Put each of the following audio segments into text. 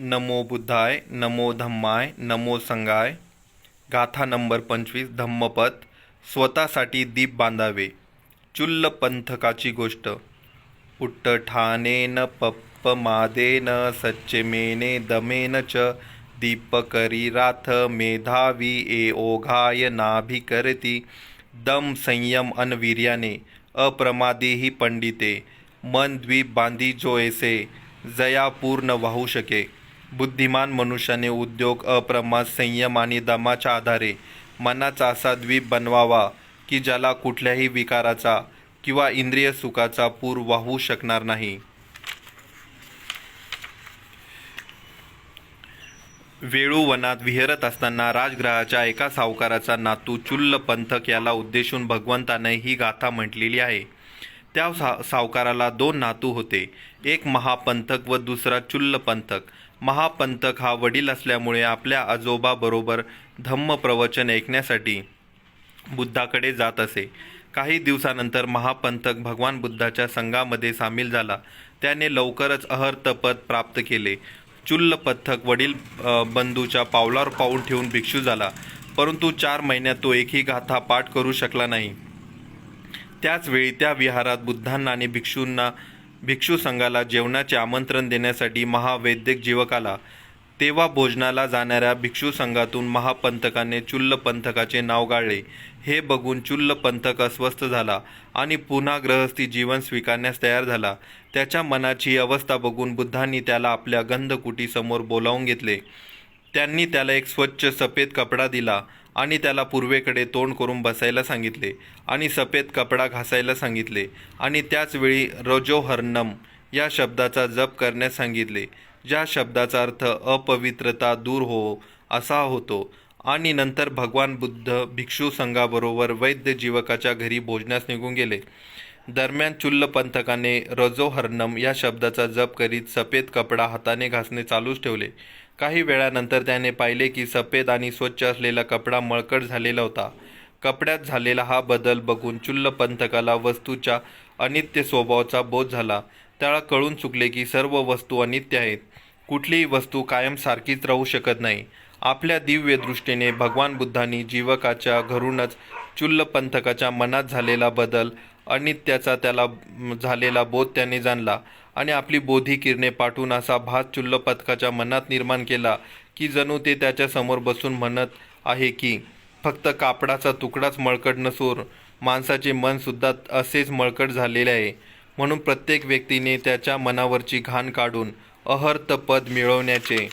नमो बुद्धाय नमो धम्माय नमो संगाय. गाथा नंबर पंचवीस धम्मपद स्वतःसाठी दीप बांधावे. चुल्ल पंथकाची गोष्ट. उट्ट ठाणेन पप्पमादेन सच्चेमेने दमेन च. दीपकरी राथ मेधावी ए ओघाय नाभिकरती दम संयम अनवीर्याने अप्रमादेही पंडिते. मन द्वीप बांधी जो ऐसे जया पूर्ण वाहू शके. बुद्धिमान मनुष्याने उद्योग अप्रमाद संयम आणि दमाच्या आधारे मनाचा असा द्वीप बनवावा की ज्याला कुठल्याही विकाराचा किंवा इंद्रिय सुखाचा पूर वाहू शकणार नाही. वेळू वनात विहरत असताना राजग्रहाच्या एका सावकाराचा नातू चुल्ल पंथक याला उद्देशून भगवंताने ही गाथा म्हटलेली आहे. त्या सा सावकाराला दोन नातू होते. एक महापंथक व दुसरा चुल्ल पंथक. महापंथक हा वडील असल्यामुळे आपल्या आजोबाबरोबर धम्म प्रवचन ऐकण्यासाठी बुद्धाकडे जात असे. काही दिवसानंतर महापंथक भगवान बुद्धाच्या संघामध्ये सामील झाला. त्याने लवकरच अहर्तपद प्राप्त केले. चुल्ल पथक वडील बंधूच्या पावलावर पाऊल ठेवून भिक्षू झाला. परंतु चार महिन्यात तो एकही गाथा पाठ करू शकला नाही. त्याचवेळी त्या विहारात बुद्धांना आणि भिक्षूंना भिक्षू संघाला जेवणाचे आमंत्रण देण्यासाठी महावैद्यक जीवक आला तेव्हा भोजनाला जाणाऱ्या भिक्षू संघातून महापंथकाने चुल्ल पंथकाचे नाव गाळले. हे बघून चुल्ल पंथक अस्वस्थ झाला आणि पुन्हा ग्रहस्थी जीवन स्वीकारण्यास तयार झाला. त्याच्या मनाची अवस्था बघून बुद्धांनी त्याला आपल्या गंधकुटीसमोर बोलावून घेतले. त्यांनी त्याला एक स्वच्छ सफेद कपडा दिला आणि त्याला पूर्वेकडे तोंड करून बसायला सांगितले आणि सफेद कपडा घासायला सांगितले आणि त्याचवेळी रजोहर्नम या शब्दाचा जप करण्यास सांगितले ज्या शब्दाचा अर्थ अपवित्रता दूर हो असा होतो. आणि नंतर भगवान बुद्ध भिक्षू संघाबरोबर वैद्य जीवकाच्या घरी भोजनास निघून गेले. दरम्यान चुल्ल पंथकाने रजोहर्णम या शब्दाचा जप करीत सफेद कपडा हाताने घासणे चालूच ठेवले. काही वेळानंतर त्याने पाहिले की सफेद आणि स्वच्छ असलेला कपडा मळकट झालेला होता. कपड्यात झालेला हा बदल बघून चुल्ल पंथकाला वस्तूच्या अनित्य स्वभावाचा बोध झाला. त्याला कळून चुकले की सर्व वस्तू अनित्य आहेत. कुठलीही वस्तू कायम सारखीच राहू शकत नाही. आपल्या दिव्य दृष्टीने भगवान बुद्धांनी जीवकाच्या घरूनच चुल्ल पंथकाच्या मनात झालेला बदल अनित्याचा त्याला झालेला बोध त्याने जाणला आणि आपली बोधी किरणे पाठवून असा भास चुल्ल पथकाच्या मनात निर्माण केला की जणू ते त्याच्यासमोर बसून म्हणत आहे की फक्त कापडाचा तुकडाच मळकट नसून माणसाचे मनसुद्धा असेच मळकट झालेले आहे म्हणून प्रत्येक व्यक्तीने त्याच्या मनावरची घाण काढून अहर्त पद मिळवण्याचे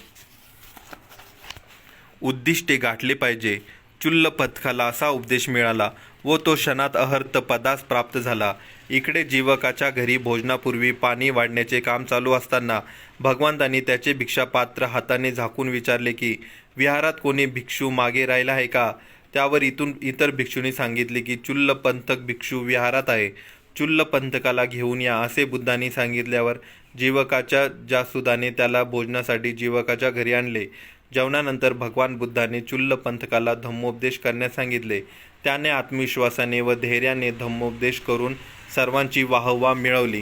उद्दिष्टे गाठले पाहिजे. चुल्ल पथकाला असा उपदेश मिळाला व तो क्षणात अहर्त पदास प्राप्त झाला. इकडे जीवकाच्या घरी भोजनापूर्वी पाणी वाढण्याचे काम चालू असताना भगवंतांनी त्याचे भिक्षापात्र हाताने झाकून विचारले की विहारात कोणी भिक्षू मागे राहिला आहे का? त्यावर इथून इतर भिक्षूंनी सांगितले की चुल्ल पंथक भिक्षू विहारात आहे. चुल्ल पंथकाला घेऊन या असे बुद्धांनी सांगितल्यावर जीवकाच्या जासुदाने त्याला भोजनासाठी जीवकाच्या घरी आणले. जेवणानंतर भगवान बुद्धाने चुल्ल पंथकाला धम्मोपदेश करण्यास सांगितले. त्याने आत्मविश्वासाने व धैर्याने धम्मोपदेश करून सर्वांची वाहवा मिळवली.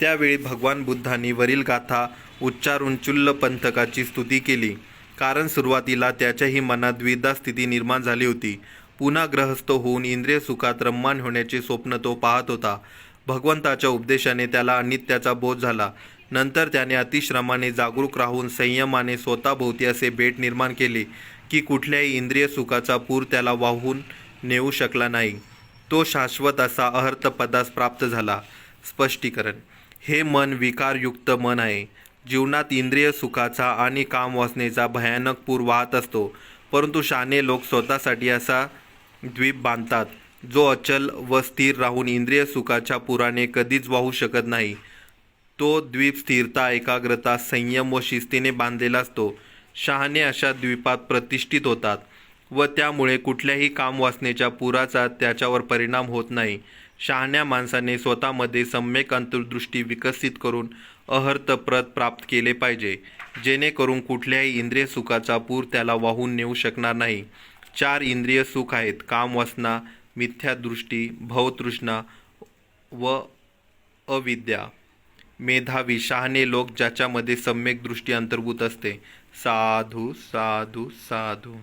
त्यावेळी भगवान बुद्धांनी वरील गाथा उच्चारून चुल्ल पंथकाची स्तुती केली. कारण सुरुवातीला त्याच्याही मनात द्विधा स्थिती निर्माण झाली होती. पुन्हा ग्रहस्थ होऊन इंद्रिय सुखात रम्मान होण्याचे स्वप्न तो पाहत होता. भगवंताच्या उपदेशाने त्याला अनित्याचा बोध झाला. नंतर त्याने अतिश्रमाने जागरूक राहून संयमाने स्वतःभोवती असे बेट निर्माण केले की कुठल्याही इंद्रिय सुखाचा पूर त्याला वाहून नेऊ शकला नाही. तो शाश्वत असा अहर्त पदास प्राप्त झाला. स्पष्टीकरण. हे मन विकारयुक्त मन आहे. जीवनात इंद्रिय सुखाचा आणि काम वासनेचा भयानक पूर वाहत असतो. परंतु शाने लोक स्वतःसाठी असा द्वीप बांधतात जो अचल व स्थिर राहून इंद्रिय सुखाच्या पुराने कधीच वाहू शकत नाही. तो द्वीप स्थिरता एकाग्रता संयम व शिस्तीने बांधलेला असतो. शहाणे अशा द्वीपात प्रतिष्ठित होतात व त्यामुळे कुठल्याही कामवासनेच्या पुराचा त्याच्यावर परिणाम होत नाही. शहाण्या माणसाने स्वतःमध्ये सम्यक अंतर्दृष्टी विकसित करून अहर्तप्रत प्राप्त केले पाहिजे जेणेकरून कुठल्याही इंद्रिय सुखाचा पूर त्याला वाहून नेऊ शकणार नाही. चार इंद्रिय सुख आहेत कामवासना मिथ्यादृष्टी भवतृष्णा व अविद्या. मेधावी शहाणे लोक ज्याच्यामध्ये सम्यक दृष्टी अंतर्भूत असते. साधू साधू साधू.